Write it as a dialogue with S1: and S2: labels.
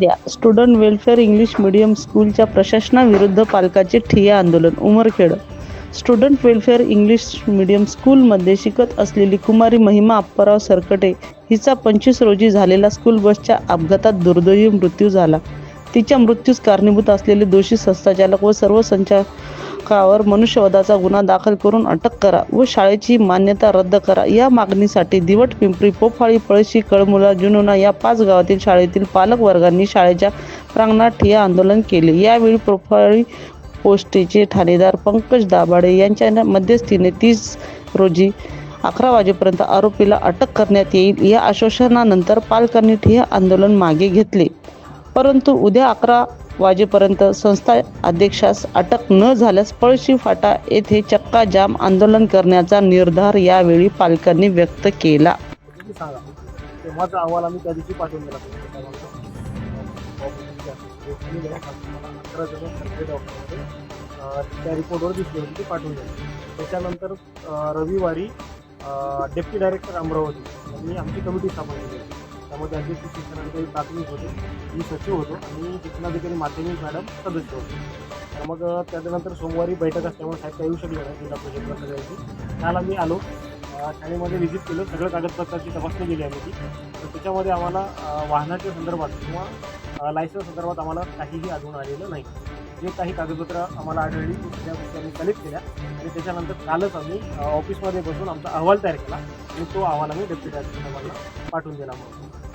S1: द्या. Student welfare English medium स्कूलच्या प्रशासनाविरुद्ध पालकाचे ठिय्या आंदोलन Umarkhed. Student welfare English medium स्कूलमध्ये शिकत असलेली कुमारी महिमा अप्पाराव सरकटे हिचा पंचवीस रोजी झालेला स्कूल बसच्या अपघातात दुर्दैवी मृत्यू झाला. तिच्या मृत्यूस कारणीभूत असलेले दोषी संस्थाचालक व सर्व शिक्षकावर मनुष्यवधाचा गुन्हा दाखल करून अटक करा व शाळेची मान्यता रद्द करा. या मागणीसाठी दिवट पिंपरी पोफाळी पळशी कळमुला जुनुना या पाच गावातील शाळेतील पालक वर्गांनी शाळेच्या प्रांगणात ठिया आंदोलन केले. यावेळी पोफाळी पोस्टेचे ठाणेदार पंकज दाभाडे यांच्या मध्यस्थीने तीस रोजी अकरा वाजेपर्यंत आरोपीला अटक करण्यात येईल. या आश्वासनानंतर पालकांनी ठिय्या आंदोलन मागे घेतले. परंतु उद्या अकरा वाजेपर्यंत संस्था अध्यक्षास अटक न झाल्यास पळशी फाटा येथे चक्का जाम आंदोलन करण्याचा निर्धार यावेळी पालकांनी व्यक्त केला.
S2: तेव्हाचा अहवाल आम्ही त्या दिवशी पाठवून रिपोर्टवर दिसली होती ती पाठवून दिले. त्याच्यानंतर रविवारी डेप्टी डायरेक्टर अमरावती यांनी आमची कमिटी स्थापन केली. होती त्यामध्ये अध्यक्ष शिक्षणाधिकारी प्राथमिक होते. मी सचिव होतो आणि शिक्षणाधिकारी माध्यमिक मॅडम सदस्य होते. तर मग त्याच्यानंतर सोमवारी बैठक असल्यामुळे साहेब काही येऊ शकले नाही. जिल्हा परिषद सगळ्यांची त्याला मी आलो. शाळेमध्ये व्हिजिट केलं. सगळं कागदपत्राची तपासणी केली आहे ती. तर त्याच्यामध्ये आम्हाला वाहनाच्या संदर्भात किंवा लायसन्स संदर्भात आम्हाला काहीही आढळून आलेलं नाही. जे काही कागदपत्र आम्हाला आढळली त्या गोष्टी आम्ही कलेक्ट केल्या. आणि त्याच्यानंतर कालच आम्ही ऑफिसमध्ये बसून आमचा अहवाल तयार केला आणि तो अहवाल आम्ही डेप्युटी डायरेक्टर साहेबांना पाठवून दिला. मग